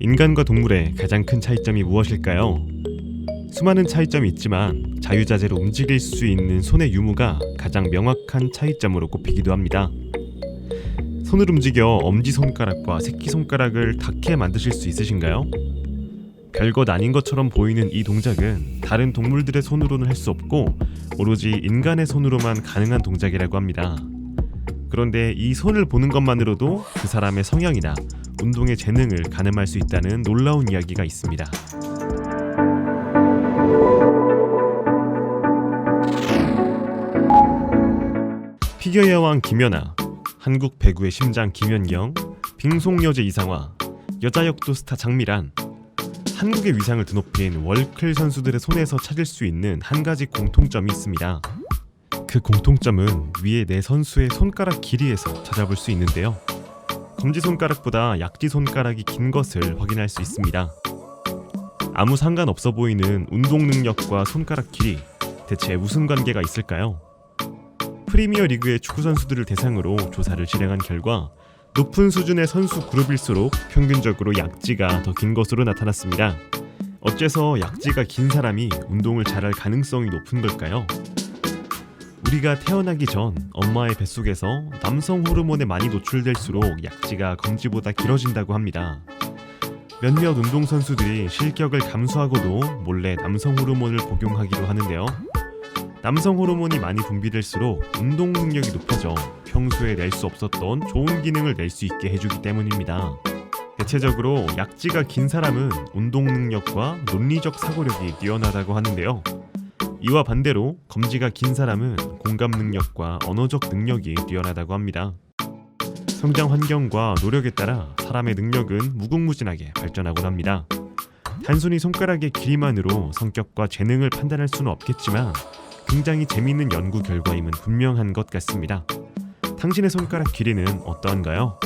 인간과 동물의 가장 큰 차이점이 무엇일까요? 수많은 차이점이 있지만 자유자재로 움직일 수 있는 손의 유무가 가장 명확한 차이점으로 꼽히기도 합니다. 손을 움직여 엄지손가락과 새끼손가락을 닿게 만드실 수 있으신가요? 별것 아닌 것처럼 보이는 이 동작은 다른 동물들의 손으로는 할 수 없고 오로지 인간의 손으로만 가능한 동작이라고 합니다. 그런데 이 손을 보는 것만으로도 그 사람의 성향이나 운동의 재능을 가늠할 수 있다는 놀라운 이야기가 있습니다. 피겨 여왕 김연아, 한국 배구의 심장 김연경, 빙속 여제 이상화, 여자 역도 스타 장미란, 한국의 위상을 드높인 월클 선수들의 손에서 찾을 수 있는 한 가지 공통점이 있습니다. 그 공통점은 위에 네 선수의 손가락 길이에서 찾아볼 수 있는데요. 검지 손가락보다 약지 손가락이 긴 것을 확인할 수 있습니다. 아무 상관없어 보이는 운동 능력과 손가락 길이 대체 무슨 관계가 있을까요? 프리미어 리그의 축구 선수들을 대상으로 조사를 진행한 결과 높은 수준의 선수 그룹일수록 평균적으로 약지가 더 긴 것으로 나타났습니다. 어째서 약지가 긴 사람이 운동을 잘할 가능성이 높은 걸까요? 우리가 태어나기 전 엄마의 뱃속에서 남성 호르몬에 많이 노출될수록 약지가 검지보다 길어진다고 합니다. 몇몇 운동선수들이 실격을 감수하고도 몰래 남성 호르몬을 복용하기도 하는데요. 남성 호르몬이 많이 분비될수록 운동 능력이 높아져 평소에 낼 수 없었던 좋은 기능을 낼 수 있게 해주기 때문입니다. 대체적으로 약지가 긴 사람은 운동 능력과 논리적 사고력이 뛰어나다고 하는데요. 이와 반대로 검지가 긴 사람은 공감 능력과 언어적 능력이 뛰어나다고 합니다. 성장 환경과 노력에 따라 사람의 능력은 무궁무진하게 발전하곤 합니다. 단순히 손가락의 길이만으로 성격과 재능을 판단할 수는 없겠지만 굉장히 재미있는 연구 결과임은 분명한 것 같습니다. 당신의 손가락 길이는 어떠한가요?